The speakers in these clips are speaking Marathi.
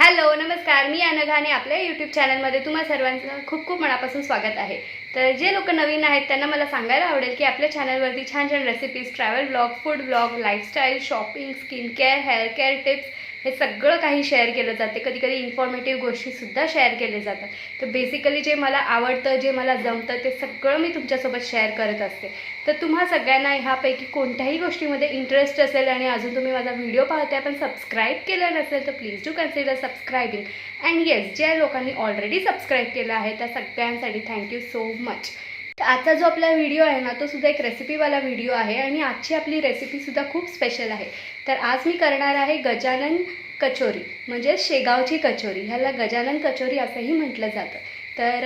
हॅलो नमस्कार. मी अनघाने आपल्या यूट्यूब चॅनलमध्ये तुम्हा सर्वांचं खूप खूप मनापासून स्वागत आहे. तर जे लोक नवीन आहेत त्यांना मला सांगायला आवडेल की आपल्या चॅनलवरती छान छान recipes travel blog food blog lifestyle shopping skin care hair care tips हे सगळं काही शेअर केलं जाते. कधी कधी इन्फॉर्मेटिव्ह गोष्टीसुद्धा शेअर केले जातात. तर बेसिकली जे मला आवडतं जे मला जमतं ते सगळं मी तुमच्यासोबत शेअर करत असते. तर तुम्हा सगळ्यांना ह्यापैकी कोणत्याही गोष्टीमध्ये इंटरेस्ट असेल आणि अजून तुम्ही माझा व्हिडिओ पाहताय पण सबस्क्राईब केलं नसेल तर please do consider subscribing and yes ज्या लोकांनी ऑलरेडी सबस्क्राईब केलं आहे त्या सगळ्यांसाठी थँक्यू सो मच आजचा जो आपला व्हिडिओ आहे ना तो सुद्धा एक रेसिपीवाला व्हिडिओ आहे आणि आजची आपली रेसिपीसुद्धा खूप स्पेशल आहे. तर आज मी करणार आहे गजानन कचोरी म्हणजे शेगावची कचोरी. ह्याला गजानन कचोरी असंही म्हटलं जातं. तर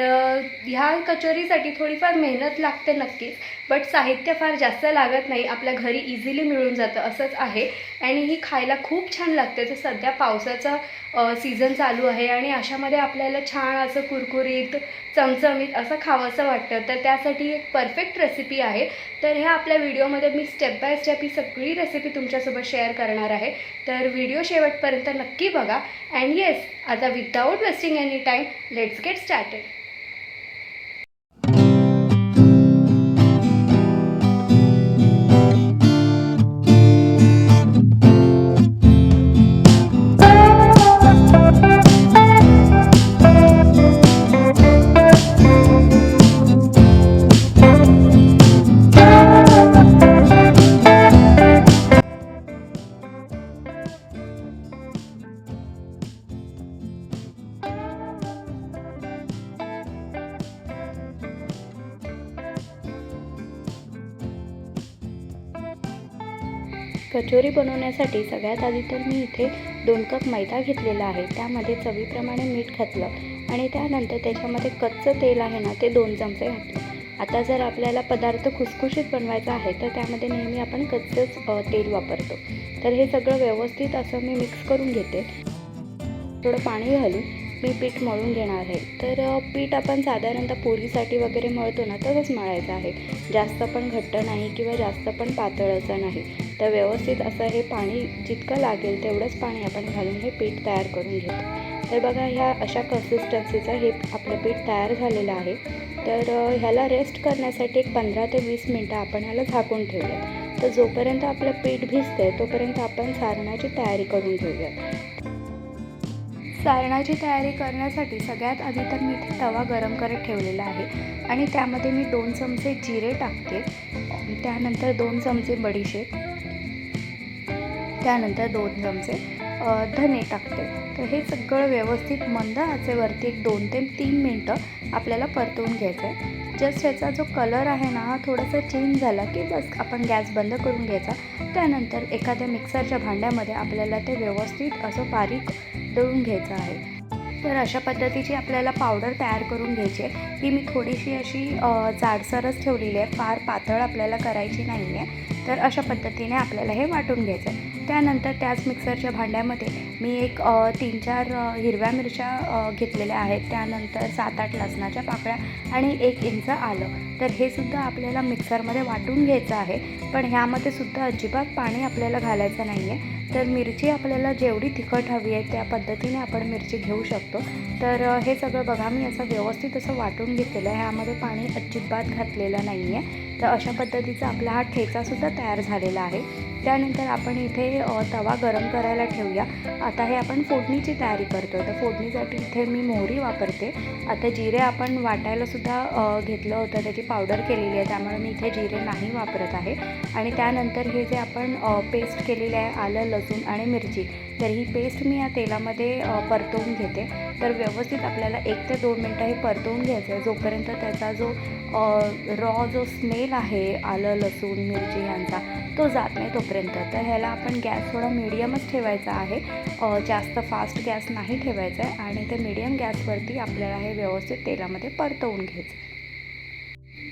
ह्या कचोरीसाठी थोडीफार मेहनत लागते नक्कीच बट साहित्य फार जास्त लागत नाही. आपल्या घरी इझिली मिळून जातं. असंच आहे. आणि ही खायला खूप छान लागते. तर सध्या पावसाचा सीझन चालू आहे आणि अशामध्ये आपल्याला छान असं कुरकुरीत चमचमीत असं खावंसं वाटतं. तर त्यासाठी एक परफेक्ट रेसिपी आहे. तर ह्या आपल्या व्हिडिओमध्ये मी स्टेप बाय स्टेप ही सगळी रेसिपी तुमच्यासोबत शेअर करणार आहे. तर व्हिडिओ शेवटपर्यंत नक्की बघा. अँड येस आता without wasting any time let's get started kachori बनवण्यासाठी सगळ्यात आधी तर मी इथे दोन कप मैदा घेतलेला आहे. त्यामध्ये चवीप्रमाणे मीठ घातलं आणि त्यानंतर त्याच्यामध्ये कच्चं तेल आहे ना ते दोन चमचे घातलं. आता जर आपल्याला पदार्थ खुसखुशीत बनवायचा आहे तर त्यामध्ये नेहमी आपण कच्चंच तेल वापरतो. तर हे सगळं व्यवस्थित असं मी मिक्स करून घेते. थोडं पाणी घालून मी पीठ मळून घेणार आहे. तर पीठ आपण साधारणतः पोरीसाठी वगैरे मळतो ना तसंच मळायचं आहे. जास्त पण घट्ट नाही किंवा जास्त पण पातळ असं नाही. तर व्यवस्थित असं हे पाणी जितकं लागेल तेवढंच पाणी आपण घालून हे पीठ तयार करून घेतो. तर बघा ह्या अशा कन्सिस्टन्सीचं हे आपलं पीठ तयार झालेलं आहे. तर ह्याला रेस्ट करण्यासाठी एक पंधरा ते वीस मिनटं आपण ह्याला झाकून ठेवूयात. तर जोपर्यंत आपलं पीठ भिजते तोपर्यंत आपण सारणाची तयारी करून घेऊयात. सारणाची तयारी करण्यासाठी सगळ्यात आधी तर मी इथे तवा गरम करत ठेवलेला आहे. आणि त्यामध्ये मी दोन चमचे जिरे टाकते. त्यानंतर दोन चमचे बडीशेप. त्यानंतर दोन चमचे धने टाकते. तर हे सगळं व्यवस्थित मंद आचेवरती एक दोन ते तीन मिनटं आपल्याला परतवून घ्यायचं आहे जस्ट ह्याचा जो कलर आहे ना हा थोडासा चेंज झाला की बस आपण गॅस बंद करून घ्यायचा. त्यानंतर एखाद्या मिक्सरच्या भांड्यामध्ये आपल्याला ते व्यवस्थित असं बारीक दळून घ्यायचं आहे. तर अशा पद्धतीची आपल्याला पावडर तयार करून घ्यायची आहे. ही मी थोडीशी अशी जाडसरच ठेवलेली आहे. फार पातळ आपल्याला करायची नाही आहे तर अशा पद्धतीने आपल्याला हे वाटून घ्यायचं आहे. त्यानंतर त्याच मिक्सरच्या भांड्यामध्ये मी एक तीन चार हिरव्या मिरच्या घेतलेल्या आहेत. त्यानंतर सात आठ लसणाच्या पाकळ्या आणि एक इंच आलं. तर हे सुद्धा आपल्याला मिक्सरमध्ये वाटून घ्यायचं आहे. पण ह्यामध्ये सुद्धा अजिबात पाणी आपल्याला घालायचं नाही आहे. तर मिरची आपल्याला जेवढी तिखट हवी आहे त्या पद्धतीने आपण मिरची घेऊ शकतो. तर हे सगळं बघा मी असं व्यवस्थित असं वाटून घेतलेलं आहे. ह्यामध्ये पाणी अजिबात घातलेलं नाही आहे. तर अशा पद्धतीचा आपला हा ठेचासुद्धा तयार झालेला आहे. त्यानंतर आपण इथे तवा गरम करायला ठेवूया. आता हे आपण फोडणीची तयारी करतो तर फोडणीसाठी इथे मी मोहरी वापरते. आता जिरे आपण वाटायलासुद्धा घेतलं होतं. त्याची पावडर केलेली आहे. त्यामुळे मी इथे जिरे नाही वापरत आहे. आणि त्यानंतर हे जे आपण पेस्ट केलेले आहे आलं लसूण आणि मिरची तर ही पेस्ट मी या तेलामध्ये परतवून घेते. तर व्यवस्थित आपल्याला एक ते दोन मिनटं हे परतवून घ्यायचं आहे. जोपर्यंत त्याचा जो रॉ जो स्मेल आहे आलं लसूण मिरची यांचा तो जात नाही. तोपर्यंत तर ह्याला आपण गॅस थोडा मिडियमच ठेवायचा आहे. जास्त फास्ट गॅस नाही ठेवायचा आहे आणि ते मिडियम गॅसवरती आपल्याला हे व्यवस्थित तेलामध्ये परतवून घ्यायचं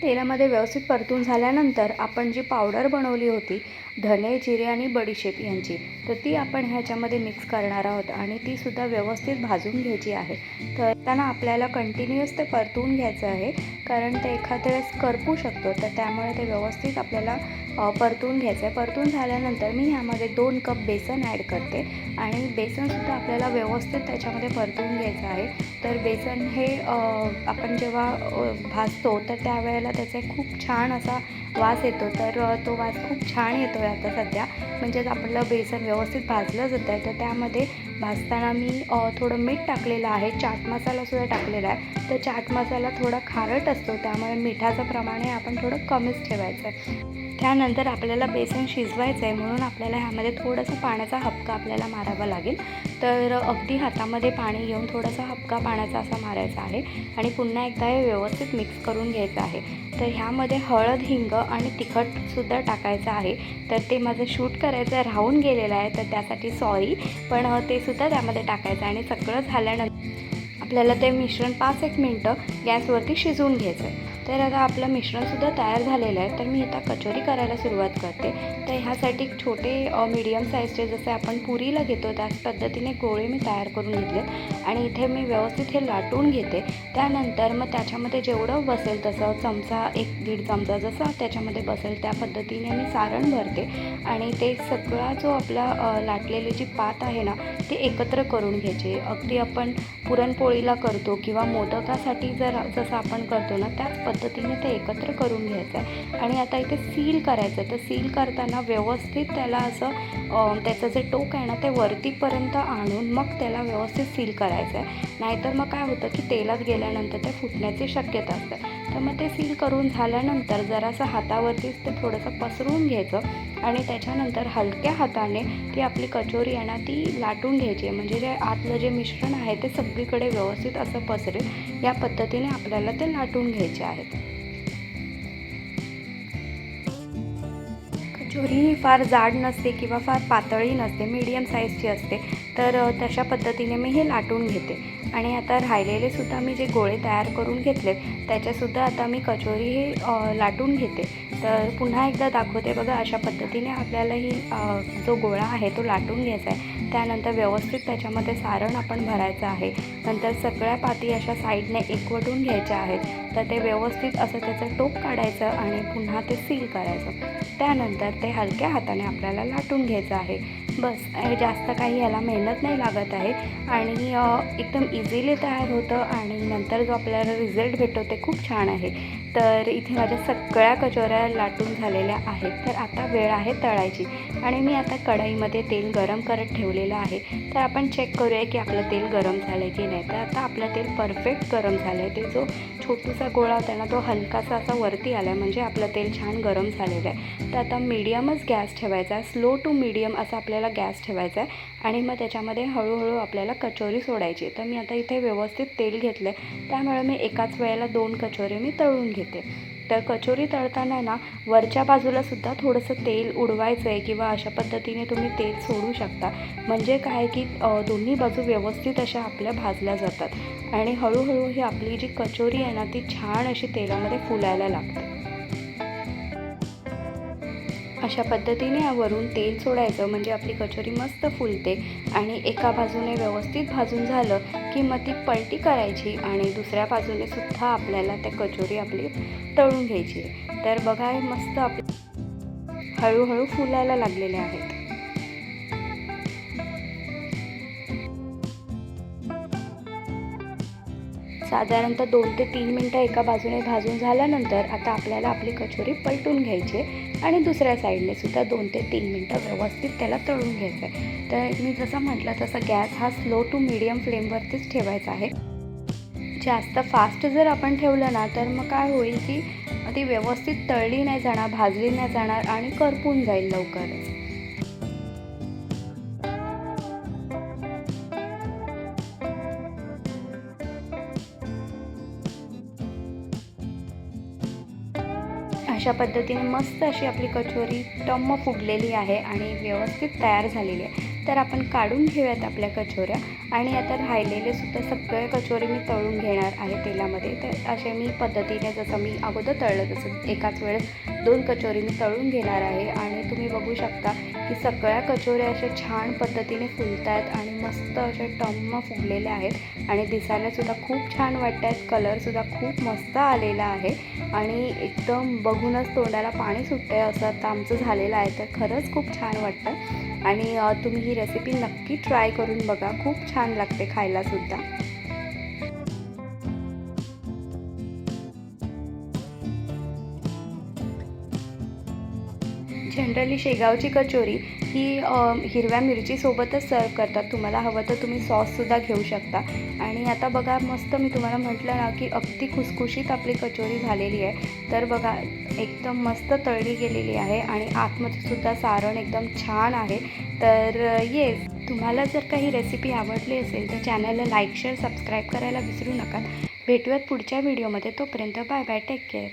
तेलामध्ये व्यवस्थित परतून झाल्यानंतर आपण जी पावडर बनवली होती धने जिरे आणि बडीशेप यांची. तर ती आपण ह्याच्यामध्ये मिक्स करणार आहोत आणि ती सुद्धा व्यवस्थित भाजून घ्यायची आहे. तर त्यांना आपल्याला कंटिन्युअस ते परतून घ्यायचं आहे कारण ते एखाद्या वेळेस करपू शकतो. तर त्यामुळे ते व्यवस्थित आपल्याला परतून घ्यायचं आहे परतून झाल्यानंतर मी ह्यामध्ये दोन कप बेसन ॲड करते आणि बेसनसुद्धा आपल्याला व्यवस्थित त्याच्यामध्ये परतून घ्यायचं आहे. तर बेसन हे आपण जेव्हा भाजतो तर त्यावेळेला त्याचा एक खूप छान असा वास येतो. तर तो वास खूप छान येतो आहे आता सध्या. म्हणजेच आपलं बेसन व्यवस्थित भाजलं जातं आहे तर त्यामध्ये भाजताना मी थोडं मीठ टाकलेलं आहे. चाट मसालासुद्धा टाकलेला आहे. तर चाट मसाला थोडा खारट असतो त्यामुळे मिठाचं प्रमाण हे आपण थोडं कमीच ठेवायचं आहे. त्यानंतर आपल्याला बेसन शिजवायचं आहे म्हणून आपल्याला ह्यामध्ये थोडंसं पाण्याचा हपका आपल्याला मारावा लागेल. तर अगदी हातामध्ये पाणी घेऊन थोडासा हपका पाण्याचा असा मारायचा आहे आणि पुन्हा एकदा हे व्यवस्थित मिक्स करून घ्यायचं आहे. तर ह्यामध्ये हळद हिंग आणि तिखटसुद्धा टाकायचं आहे. तर ते माझं शूट करायचं राहून गेलेलं आहे. तर त्यासाठी सॉरी पण ते सुद्धा त्यामध्ये टाकायचं आणि सगळं झाल्यानंतर आपल्याला ते मिश्रण पाच एक मिनटं गॅसवरती शिजवून घ्यायचं आहे. तर आता आपलं मिश्रणसुद्धा तयार झालेलं आहे. तर मी आता कचोरी करायला सुरुवात करते. तर ह्यासाठी छोटे मीडियम साईजचे जसे आपण पुरीला घेतो त्याच पद्धतीने गोळे मी तयार करून घेतलेत आणि इथे मी व्यवस्थित हे लाटून घेते. त्यानंतर मग त्याच्यामध्ये जेवढं बसेल तसं चमचा एक दीड चमचा जसा त्याच्यामध्ये बसेल त्या पद्धतीने मी सारण भरते आणि ते सगळा जो आपला लाटलेली जी पात आहे ना ते एकत्र करून घ्यायचे. अगदी आपण पुरणपोळीला करतो किंवा मोदकासाठी जर जसं आपण करतो ना त्याच पद्धतीने ते एकत्र करून घ्यायचं आहे. आणि आता इथे सील करायचं आहे. तर सील करताना व्यवस्थित त्याला असं त्याचं जे टोक आहे ना ते वरतीपर्यंत आणून मग त्याला व्यवस्थित सील करायचं आहे. नाहीतर मग काय होतं की तेलात गेल्यानंतर ते फुटण्याची शक्यता असते. तर मग ते सील करून झाल्यानंतर जरासं हातावरतीच ते थोडंसं पसरून घ्यायचं आणि त्याच्यानंतर हलक्या हाताने ती आपली कचोरी आहे ना ती लाटून घ्यायची आहे. म्हणजे जे आतलं जे मिश्रण आहे ते सगळीकडे व्यवस्थित असं पसरेल. या पद्धतीने आपल्याला ते लाटून घ्यायचे आहेत. कचोरी ही फार जाड नसते किंवा फार पातळी नसते मीडियम साईजची असते तर तशा पद्धतीने मी हे लाटून घेते. आणि आता राहिलेले सुद्धा मी जे गोळे तयार करून घेतलेत त्याच्यासुद्धा आता मी कचोरी हे लाटून घेते. तर पुन्हा एकदा दाखवते बघा अशा पद्धतीने आपल्याला ही जो गोळा आहे तो लाटून घ्यायचा आहे. त्यानंतर व्यवस्थित त्याच्यामध्ये सारण आपण भरायचं आहे. नंतर सगळ्या पाती अशा साईडने एकवटून घ्यायच्या आहेत. तर ते व्यवस्थित असं त्याचं टोक काढायचं आणि पुन्हा ते सील करायचं. त्यानंतर ते हलक्या हाताने आपल्याला लाटून घ्यायचं आहे. बस हे जास्त काही याला मेहनत नाही लागत आहे. आणि एकदम इझिली तयार होतं आणि नंतर जो आपल्याला रिझल्ट भेटतो ते खूप छान आहे. तर इथे माझ्या सगळ्या कचोऱ्या लाटून झालेल्या आहेत. तर आता वेळ आहे तळायची. आणि मी आता कढईमध्ये तेल गरम करत ठेवलेलं आहे. तर आपण चेक करूया की आपलं तेल गरम झालं आहे की नाही. तर आता आपलं तेल परफेक्ट गरम झालं आहे ते जो छोटूसा गोळा होता ना तो हलकासा असा वरती आला आहे म्हणजे आपलं तेल छान गरम झालेलं आहे. तर आता मीडियमच गॅस ठेवायचा आहे स्लो टू मीडियम असा आपल्याला गॅस ठेवायचा आहे. आणि मग त्याच्यामध्ये हळूहळू आपल्याला कचोरी सोडायची तर मी आता इथे व्यवस्थित तेल घेतलं आहे त्यामुळे मी एकाच वेळेला दोन कचोरी मी तळून घेते. तर कचोरी तळताना ना वरच्या बाजूला सुद्धा थोडंसं तेल उडवायचं आहे किंवा अशा पद्धतीने तुम्ही तेल सोडू शकता. म्हणजे काय की दोन्ही बाजू व्यवस्थित अशा आपल्या भाजल्या जातात. आणि हळूहळू ही आपली जी कचोरी आहे ना ती छान अशी तेलामध्ये फुलायला लागते. अशा पद्धतीने वरून तेल सोडायचं म्हणजे आपली कचोरी मस्त फुलते आणि एका बाजूने व्यवस्थित भाजून झालं की मग ती पलटी करायची आणि दुसऱ्या बाजूने सुद्धा आपल्याला त्या कचोरी आपली तळून घ्यायची. तर बघा हे मस्त आपली हळूहळू फुलायला लागलेले आहेत. साधारणतः दोन ते तीन मिनटं एका बाजूने भाजून झाल्यानंतर आता आपल्याला आपली कचोरी पलटून घ्यायची आहे. आणि दुसऱ्या साईडने सुद्धा दोन ते तीन मिनटं व्यवस्थित त्याला तळून घ्यायचं आहे. तर मी जसं म्हटलं तसं गॅस हा स्लो टू मिडियम फ्लेमवरतीच ठेवायचा आहे. जास्त फास्ट जर आपण ठेवलं ना तर मग काय होईल की ती व्यवस्थित तळली नाही जाणार भाजली नाही जाणार आणि करपून जाईल लवकरच. अशा पद्धतीने मस्त अशी आपली कचोरी टम्म फुगलेली आहे आणि व्यवस्थित तयार झालेली आहे. तर आपण काढून घेऊयात आपल्या कचोऱ्या. आणि आता राहिलेले सुद्धा सगळे कचोरी मी तळून घेणार आहे तेलामध्ये. तर असे मी पद्धतीने जसं मी अगोदर तळलं तसं एकाच वेळेस दोन कचोरी मी तळून घेणार आहे. आणि तुम्ही बघू शकता की सगळ्या कचोऱ्या अशा छान पद्धतीने फुलत आहेत आणि मस्त अशा टम्म फुगलेल्या आहेत. आणि दिसायलासुद्धा खूप छान वाटत आहेत कलरसुद्धा खूप मस्त आलेला आहे. आणि एकदम बघूनच तोंडाला पाणी सुटतं आहे असं आता आमचं झालेलं आहे. तर खरंच खूप छान वाटतं आणि तुम्ही ही रेसिपी नक्की ट्राय करून बघा. खूप छान लागते खायलासुद्धा. जनरली शेगावची कचोरी ही हिरव्या मिरचीसोबतच सर्व करतात. तुम्हाला हवं तर तुम्ही सॉससुद्धा घेऊ शकता. आणि आता बघा मस्त मी तुम्हाला म्हटलं ना की अगदी खुसखुशीत आपली कचोरी झालेली आहे. तर बघा एकदम मस्त तळली गेलेली आहे आणि आतमधेसुद्धा सारण एकदम छान आहे. तर येस तुम्हाला जर काही रेसिपी आवडली असेल तर चॅनलला लाईक शेअर सबस्क्राईब करायला विसरू नका. भेटूयात पुढच्या व्हिडिओमध्ये तोपर्यंत बाय बाय टेक केअर